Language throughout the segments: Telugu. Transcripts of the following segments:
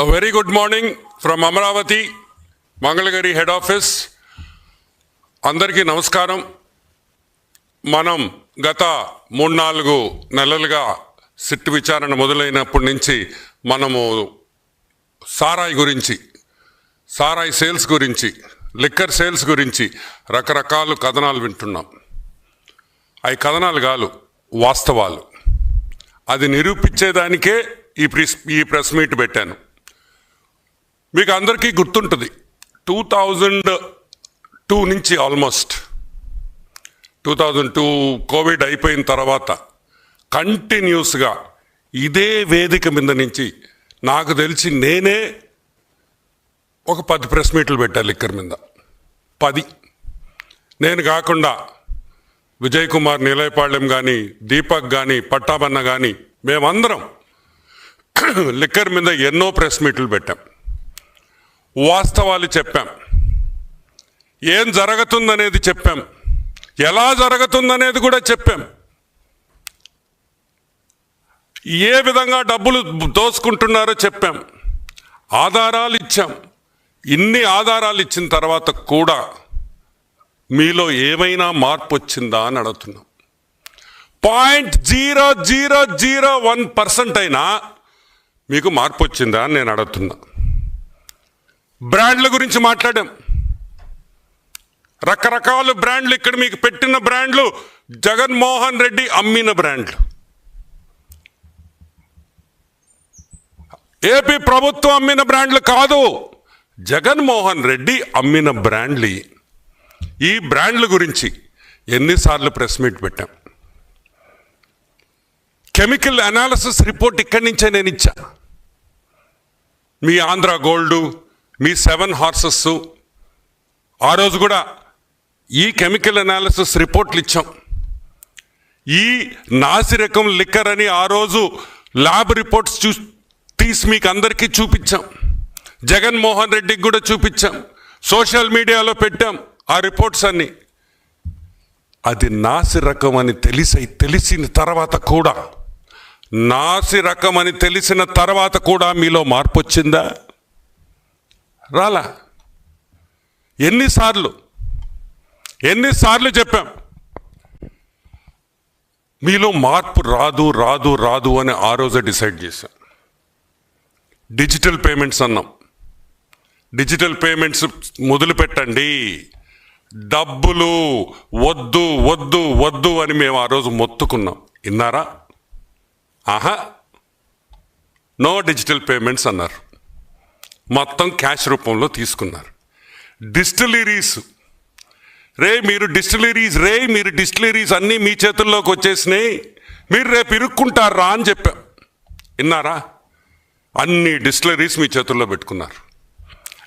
A very good morning from Amaravati Mangalagiri head office అందరికీ నమస్కారం. మనం గత మూడు నాలుగు నెలలుగా సిట్ విచారణ మొదలైనప్పటి నుంచి మనము సారాయి గురించి సారాయి సేల్స్ గురించి లిక్కర్ సేల్స్ గురించి రకరకాల కథనాలు వింటున్నాం. అవి కథనాలు కాదు వాస్తవాలు. అది నిరూపించేదానికే ఈ ప్రెస్ ఈ ప్రెస్ మీట్ పెట్టాను. మీకు అందరికీ గుర్తుంటుంది. టూ థౌజండ్ టూ నుంచి almost. Two thousand two covid అయిపోయిన తర్వాత కంటిన్యూస్గా ఇదే వేదిక మీద నుంచి నాకు తెలిసి నేనే ఒక పది ప్రెస్ మీట్లు పెట్టాను లిక్కర్ మీద. పది. నేను కాకుండా విజయ్ కుమార్ నిలయపాళ్యం కానీ దీపక్ కానీ పట్టాబన్న కానీ మేమందరం లిక్కర్ మీద ఎన్నో ప్రెస్ మీట్లు పెట్టాం. వాస్తవాలు చెప్పాం. ఏం జరుగుతుందనేది చెప్పాం. ఎలా జరుగుతుందనేది కూడా చెప్పాం. ఏ విధంగా డబ్బులు దోసుకుంటున్నారో చెప్పాం. ఆధారాలు ఇచ్చాం. ఇన్ని ఆధారాలు ఇచ్చిన తర్వాత కూడా మీలో ఏమైనా మార్పు వచ్చిందా అని అడుగుతున్నాం. Point zero zero zero one percent అయినా మీకు మార్పు వచ్చిందా అని నేను అడుగుతున్నా. బ్రాండ్ల గురించి మాట్లాడాం. రకరకాల బ్రాండ్లు ఇక్కడ మీకు పెట్టిన బ్రాండ్లు జగన్మోహన్ రెడ్డి అమ్మిన బ్రాండ్లు. ఏపీ ప్రభుత్వం అమ్మిన బ్రాండ్లు కాదు జగన్మోహన్ రెడ్డి అమ్మిన బ్రాండ్లు. ఈ బ్రాండ్ల గురించి ఎన్నిసార్లు ప్రెస్ మీట్ పెట్టాం. కెమికల్ అనాలిసిస్ రిపోర్ట్ ఇక్కడి నుంచే నేను ఇచ్చా. మీ ఆంధ్ర గోల్డు మీ సెవెన్ హార్సెస్. ఆ రోజు కూడా ఈ కెమికల్ అనాలిసిస్ రిపోర్ట్లు ఇచ్చాం. ఈ నాసిరకం లిక్కర్ అని ఆ రోజు ల్యాబ్ రిపోర్ట్స్ చూ తీసి మీకు అందరికీ చూపించాం జగన్మోహన్ రెడ్డికి కూడా చూపించాం. సోషల్ మీడియాలో పెట్టాం ఆ రిపోర్ట్స్ అన్ని. అది నాసి రకం అని తెలిసి తెలిసిన తర్వాత కూడా నాసి రకం అని తెలిసిన తర్వాత కూడా మీలో మార్పు వచ్చిందా? రాలా. ఎన్నిసార్లు ఎన్నిసార్లు చెప్పాం. మీలో మార్పు రాదు రాదు రాదు అని ఆ రోజే డిసైడ్ చేశాం. డిజిటల్ పేమెంట్స్ అన్నాం. డిజిటల్ పేమెంట్స్ మొదలు పెట్టండి. డబ్బులు వద్దు వద్దు వద్దు అని మేము ఆ రోజు మొత్తుకున్నాం. విన్నారా? ఆహా. నో డిజిటల్ పేమెంట్స్ అన్నారు. మొత్తం క్యాష్ రూపంలో తీసుకున్నారు. డిస్టిలరీస్. రే మీరు డిస్టిలరీస్ రే మీరు డిస్టిలరీస్ అన్నీ మీ చేతుల్లోకి వచ్చేసినాయి. మీరు రేపు ఇరుక్కుంటారా అని చెప్పాం. విన్నారా? అన్ని డిస్టిలరీస్ మీ చేతుల్లో పెట్టుకున్నారు.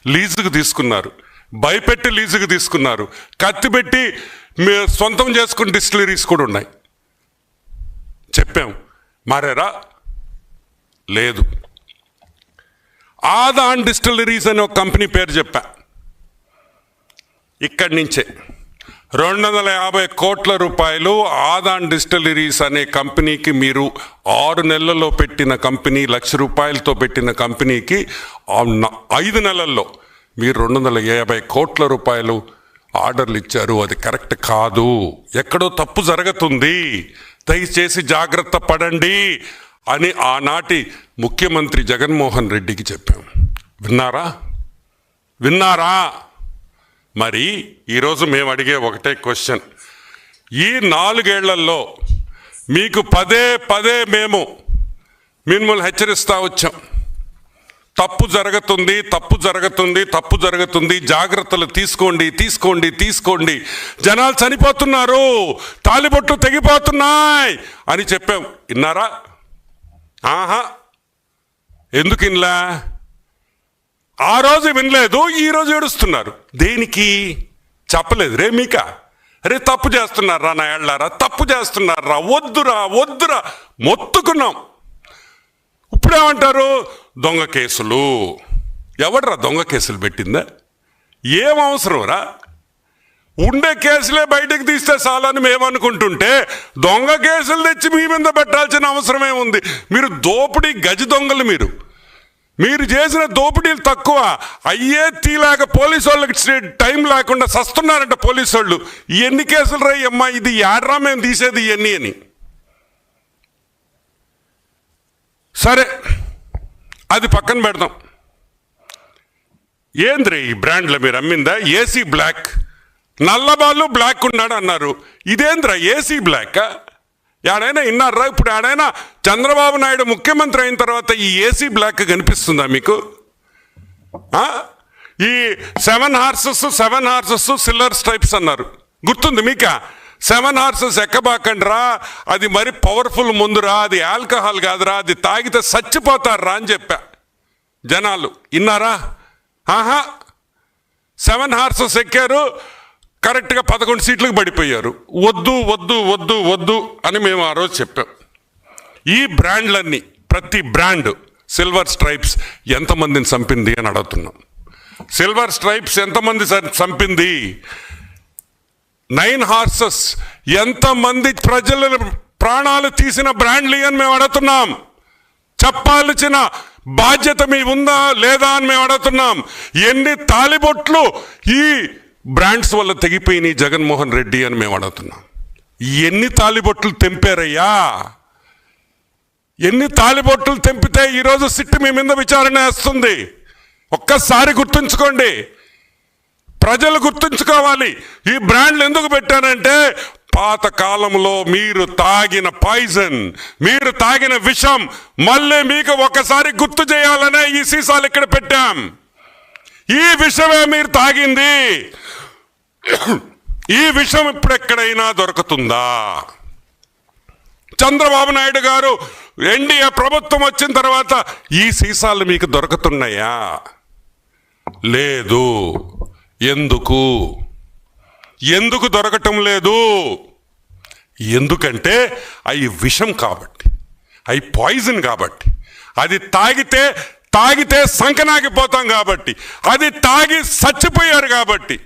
లీజుకు తీసుకున్నారు. భయపెట్టి లీజుకు తీసుకున్నారు. కత్తి పెట్టి మీ సొంతం చేసుకున్న డిస్టిలరీస్ కూడా ఉన్నాయి. చెప్పాం. మారారా? లేదు. ఆదాన్ డిస్టిలరీస్ అనే ఒక కంపెనీ పేరు చెప్పా. ఇక్కడి నుంచే. రెండు వందల యాభై కోట్ల రూపాయలు ఆదాన్ డిస్టిలరీస్ అనే కంపెనీకి మీరు ఆరు నెలల్లో పెట్టిన కంపెనీ లక్ష రూపాయలతో పెట్టిన కంపెనీకి న- ఐదు నెలల్లో మీరు రెండు వందల యాభై కోట్ల రూపాయలు ఆర్డర్లు ఇచ్చారు. అది కరెక్ట్ కాదు. ఎక్కడో తప్పు జరుగుతుంది. దయచేసి జాగ్రత్త పడండి. అని ఆనాటి ముఖ్యమంత్రి జగన్మోహన్ రెడ్డికి చెప్పాం. విన్నారా? విన్నారా? మరి ఈరోజు మేము అడిగే ఒకటే క్వశ్చన్. ఈ నాలుగేళ్ళలో మీకు పదే పదే మేము మిమ్మల్ని హెచ్చరిస్తా వచ్చాం. తప్పు జరుగుతుంది తప్పు జరుగుతుంది తప్పు జరుగుతుంది జాగ్రత్తలు తీసుకోండి తీసుకోండి తీసుకోండి. జనాలు చనిపోతున్నారు తాలిబొట్లు తెగిపోతున్నాయి అని చెప్పాం. విన్నారా? ఆహా. ఎందుకు ఇన్లా ఆ రోజు వినలేదు ఈరోజు ఏడుస్తున్నారు. దేనికి? చెప్పలేదు. రే మీక రే తప్పు చేస్తున్నారా నా ఏళ్ళారా తప్పు చేస్తున్నారా? వద్దురా వద్దురా. మొత్తుకున్నాం. ఇప్పుడేమంటారు? దొంగ కేసులు. ఎవడరా దొంగ కేసులు పెట్టిందా? ఏం అవసరం రా? ఉండే కేసులే బయటకు తీస్తే చాలని మేము అనుకుంటుంటే దొంగ కేసులు తెచ్చి మీ మీద పెట్టాల్సిన అవసరమే ఉంది. మీరు దోపిడీ గజ దొంగలు మీరు. మీరు చేసిన దోపిడీలు తక్కువ. అయ్యే తీలాక పోలీసు వాళ్ళకి టైం లేకుండా సస్తున్నారంట పోలీసు వాళ్ళు. ఎన్ని కేసులు రాయి అమ్మా ఇది యాడ్రా మేము తీసేది ఇవన్నీ అని. సరే అది పక్కన పెడదాం. ఏంద్రీ ఈ బ్రాండ్లో మీరు అమ్మిందా? AC black. నల్లబాలు బ్లాక్ ఉన్నాడు అన్నారు. ఇదేంద్ర ఏసీ బ్లాక్ ఎడైనా ఇన్నారా ఇప్పుడు ఆడైనా చంద్రబాబు నాయుడు ముఖ్యమంత్రి అయిన తర్వాత ఈ ఏసీ బ్లాక్ కనిపిస్తుందా మీకు? ఈ seven horses seven horses silver stripes అన్నారు. గుర్తుంది మీకా? Seven horses ఎక్కబాకండ్రా? అది మరి పవర్ఫుల్ ముందురా? అది ఆల్కహాల్ కాదురా? అది తాగితే చచ్చిపోతారా అని చెప్పా జనాలు. ఇన్నారా? ఆహా! సెవెన్ హార్సెస్ ఎక్కారు. కరెక్ట్గా పదకొండు సీట్లకు పడిపోయారు. వద్దు వద్దు వద్దు వద్దు అని మేము ఆ రోజు చెప్పాం. ఈ బ్రాండ్లన్నీ ప్రతి బ్రాండ్ సిల్వర్ స్ట్రైప్స్ ఎంతమందిని చంపింది అని అడుగుతున్నాం. సిల్వర్ స్ట్రైప్స్ ఎంతమంది చంపింది? నైన్ హార్సెస్ ఎంతమంది ప్రజల ప్రాణాలు తీసిన బ్రాండ్లు అని మేము అడుగుతున్నాం. చెప్పాల్సిన బాధ్యత మీ ఉందా లేదా అని మేము అడుగుతున్నాం. ఎన్ని తాలిబొట్లు ఈ బ్రాండ్స్ వల్ల తెగిపోయినాయి జగన్మోహన్ రెడ్డి అని మేము అడుగుతున్నాం. ఎన్ని తాలిబొట్లు తెంపారయ్యా? ఎన్ని తాలిబొట్లు తెంపితే ఈరోజు సిట్టు మీ మీద విచారణ వేస్తుంది? ఒక్కసారి గుర్తుంచుకోండి. ప్రజలు గుర్తుంచుకోవాలి. ఈ బ్రాండ్లు ఎందుకు పెట్టానంటే పాత కాలంలో మీరు తాగిన పాయిజన్ మీరు తాగిన విషం మళ్ళీ మీకు ఒకసారి గుర్తు చేయాలనే ఈ సీసాలు ఇక్కడ పెట్టాం. ఈ విషమే మీరు తాగింది. ఈ విషం ఇప్పుడు ఎక్కడైనా దొరుకుతుందా? చంద్రబాబు నాయుడు గారు ఎన్డీఏ ప్రభుత్వం వచ్చిన తర్వాత ఈ సీసాలు మీకు దొరుకుతున్నాయా? లేదు. ఎందుకు? ఎందుకు దొరకటం లేదు? ఎందుకంటే అవి విషం కాబట్టి అవి పాయిజన్ కాబట్టి అది తాగితే తాగితే సంకనాగిపోతాం కాబట్టి అది తాగి చచ్చిపోయారు కాబట్టి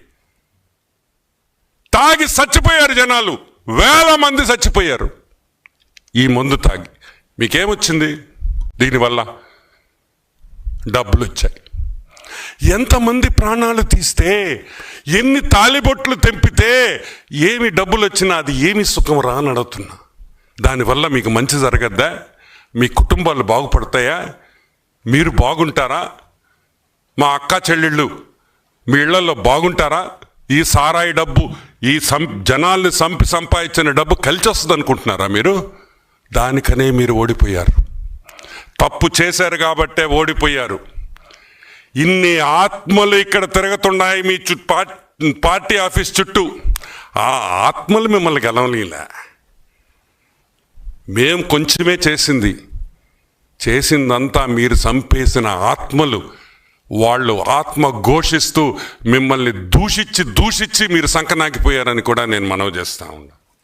తాగి చచ్చిపోయారు జనాలు. వేల మంది చచ్చిపోయారు. ఈ మందు తాగి. మీకేమొచ్చింది? దీనివల్ల డబ్బులు వచ్చాయి ఎంతమంది ప్రాణాలు తీస్తే ఎన్ని తాలిబొట్లు తెంపితే ఏమి డబ్బులు వచ్చినా అది ఏమి సుఖం రా అని అడుగుతున్నా దానివల్ల మీకు మంచి జరగద్దా? మీ కుటుంబాలు బాగుపడతాయా? మీరు బాగుంటారా? మా అక్క చెల్లెళ్ళు మీ ఇళ్ళలో బాగుంటారా? ఈ సారాయి డబ్బు ఈ సం జనాల్ని సంపి సంపాదించిన డబ్బు కలిసి వస్తుంది అనుకుంటున్నారా మీరు? దానికనే మీరు ఓడిపోయారు. తప్పు చేశారు కాబట్టే ఓడిపోయారు. ఇన్ని ఆత్మలు ఇక్కడ తిరుగుతున్నాయి మీ చు పార్టీ పార్టీ ఆఫీస్ చుట్టూ. ఆ ఆత్మలు మిమ్మల్ని గెలవలేలే మేం కొంచెమే చేసింది. చేసిందంతా మీరు చంపేసిన ఆత్మలు వాళ్ళు ఆత్మ ఘోషిస్తూ మిమ్మల్ని దూషించి దూషించి మీరు సంకనాకిపోయారని కూడా నేను మనవి చేస్తా ఉన్నా.